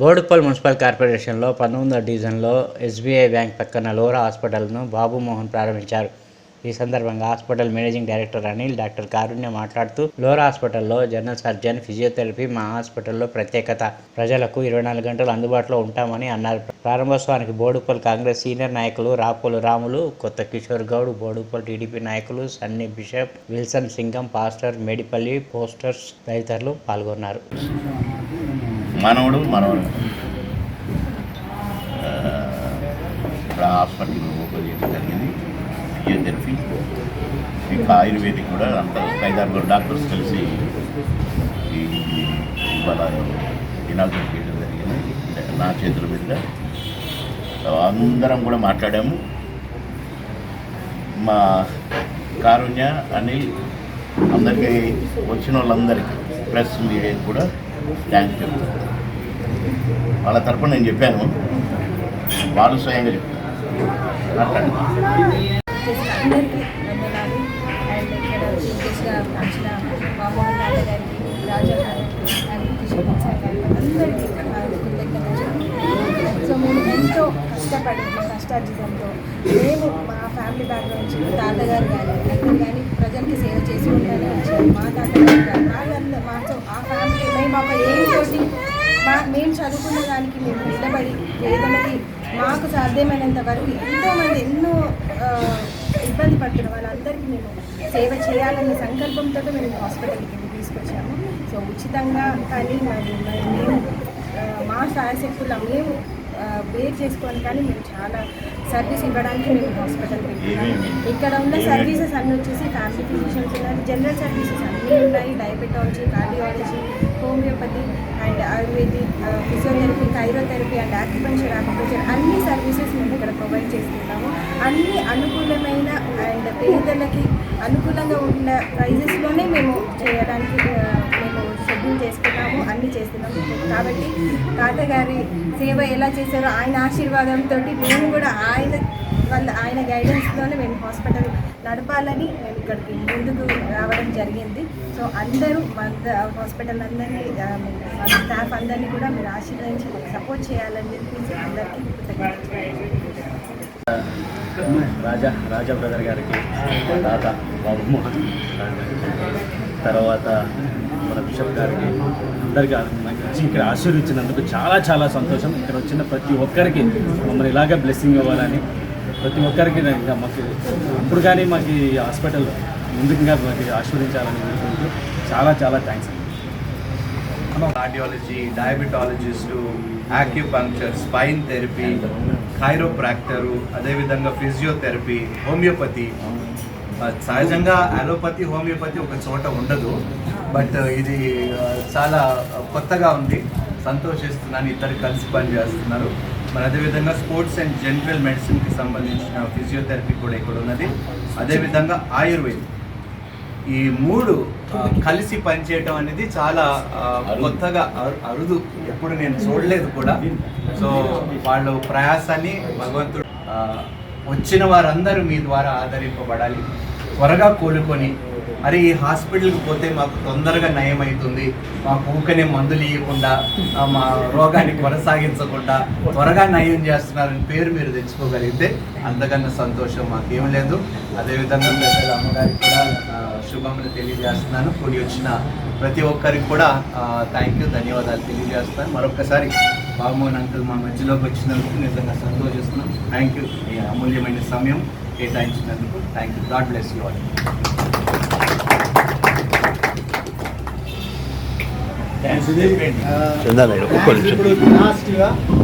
Boduppal municipal కార్పొరేషన్లో పంతొమ్మిదో డివిజన్లో ఎస్బీఐ బ్యాంక్ పక్కన లోరా హాస్పిటల్ను బాబు మోహన్ ప్రారంభించారు. ఈ సందర్భంగా hospital managing director Anil doctor Karunya మాట్లాడుతూ లోరా హాస్పిటల్లో జనరల్ సర్జన్ ఫిజియోథెరపీ మా హాస్పిటల్లో ప్రత్యేకత. ప్రజలకు ఇరవై నాలుగు గంటలు అందుబాటులో ఉంటామని అన్నారు. ప్రారంభోత్సవానికి బోడుప్పల్ కాంగ్రెస్ సీనియర్ నాయకులు రాపోలు రాములు కొత్త కిషోర్ గౌడ్ బోడుప్పల్ టీడీపీ నాయకులు Sunny bishop Wilson Singam pastor Medipalli pastors తదితరులు పాల్గొన్నారు. మనవడు మనవడు. ఇక్కడ హాస్పిటల్ ఓపెన్ చేయడం జరిగింది. ఫిజియోథెరపీ ఇంకా ఆయుర్వేదిక్ కూడా అంత ఐదారు డాక్టర్స్ కలిసి ఇవాళ ఇనాగ్రేట్ చేయడం జరిగింది. నా చేతుల మీదుగా. అందరం కూడా మాట్లాడాము. మా కారుణ్య అనిల్ అందరికీ వచ్చిన వాళ్ళందరికీ ప్రెస్ మీడియాకి కూడా థ్యాంక్స్ చెప్తాను వాళ్ళ తరపున నేను చెప్పాను. వాళ్ళు స్వయంగా చెప్తాను వచ్చిన రాజా అందరికీ సో మేము ఎంతో కష్టపడి కష్టార్జితంతో మేము మా ఫ్యామిలీ బ్యాక్గ్రౌండ్ నుంచి తాతగారు కానీ అందరు కానీ ప్రజలకి సేవ చేసి వచ్చారు మా తాతగారు కానీ వాళ్ళందరూ మాతో ఆ ఫ్యామిలీ మేము ఏం ఏంటోటి మా మేము చదువుకున్న దానికి మేము నిలబడి పేదలకి మాకు సాధ్యమైనంత వరకు ఎంతోమంది ఎన్నో ఇబ్బంది పడుతున్న వాళ్ళందరికీ మేము సేవ చేయాలనే సంకల్పంతో మేము హాస్పిటల్కి తీసుకొచ్చాము. సో ఉచితంగా కానీ మరి మేము మా శాయశక్తుల మేము వేర్ చేసుకొని కానీ మేము చాలా సర్వీస్ ఇవ్వడానికి మేము హాస్పిటల్ పెట్టుకున్నాము ఇక్కడ ఉన్న సర్వీసెస్ అన్నీ వచ్చేసి ఫ్యామిలీ ఫిజిషియన్స్ ఉన్నారు. జనరల్ సర్వీసెస్ అన్నీ ఉన్నాయి. Diabetology cardiology homeopathy and ayurvedic physiotherapy chirotherapy and acupuncture acupuncture అన్ని సర్వీసెస్ మేము ఇక్కడ ప్రొవైడ్ చేస్తున్నాము. అన్ని అనుకూలమైన అండ్ పేదలకి అనుకూలంగా ఉన్న ప్రైజెస్లోనే మేము చేయడానికి కాబట్టి తాతగారి సేవ ఎలా చేశారో ఆయన ఆశీర్వాదంతో మేము కూడా ఆయన వాళ్ళ ఆయన గైడెన్స్లోనే మేము హాస్పిటల్ నడపాలని మేము ఇక్కడికి ముందుకు రావడం జరిగింది. సో అందరూ మన హాస్పిటల్ అందరినీ స్టాఫ్ అందరినీ కూడా మీరు ఆశీర్వదించి సపోర్ట్ చేయాలని చెప్పేసి అందరికీ కృతజ్ఞతలు. రాజా రాజా బ్రదర్ గారికి తాత బాబు తర్వాత మన బిషప్ గారికి అందరికీ నాకు వచ్చి ఇక్కడ ఆశీర్వించినందుకు చాలా చాలా సంతోషం. ఇక్కడ వచ్చిన ప్రతి ఒక్కరికి మమ్మల్ని ఇలాగే బ్లెస్సింగ్ ఇవ్వాలని ప్రతి ఒక్కరికి ఇంకా మాకు ఇప్పుడు కానీ మాకు ఈ హాస్పిటల్ ముందుగా మాకు ఆశీర్వదించాలని కోరుకుంటూ చాలా చాలా thanks cardiology diabetologist acupuncture spine therapy chiropractor అదేవిధంగా ఫిజియోథెరపీ హోమియోపతి సహజంగా అలోపతి హోమియోపతి ఒక చోట ఉండదు. బట్ ఇది చాలా కొత్తగా ఉంది. సంతోషిస్తున్నాను. ఇద్దరు కలిసి పనిచేస్తున్నారు మరి అదేవిధంగా స్పోర్ట్స్ అండ్ జనరల్ మెడిసిన్కి సంబంధించిన ఫిజియోథెరపీ కూడా ఇక్కడ ఉన్నది. అదేవిధంగా ఆయుర్వేదం. ఈ మూడు కలిసి పనిచేయటం అనేది చాలా కొత్తగా అరు- అరుదు. ఎప్పుడు నేను చూడలేదు కూడా. సో వాళ్ళ ప్రయాసాన్ని భగవంతుడు వచ్చిన వారందరూ మీ ద్వారా ఆదరింపబడాలి. త్వరగా కోలుకొని అరే ఈ హాస్పిటల్కి పోతే మాకు తొందరగా నయం అవుతుంది మాకు ఊకనే మందులు ఇవ్వకుండా మా రోగాన్ని కొనసాగించకుండా త్వరగా నయం చేస్తున్నారని పేరు మీరు తెచ్చుకోగలిగితే అంతకన్నా సంతోషం మాకేం లేదు. అదేవిధంగా పెద్దల అమ్మగారికి కూడా శుభములు తెలియజేస్తున్నాను. కూడి వచ్చిన ప్రతి ఒక్కరికి కూడా థ్యాంక్ యూ ధన్యవాదాలు తెలియజేస్తాను మరొకసారి బాబుమోహన్ అంకుల్ మా మధ్యలోకి వచ్చినందుకు నిజంగా సంతోషిస్తున్నాం. థ్యాంక్ యూ అమూల్యమైన సమయం కేటాయించినందుకు thank you God bless you all చందానాయుడు ఒక్క నిమిషం.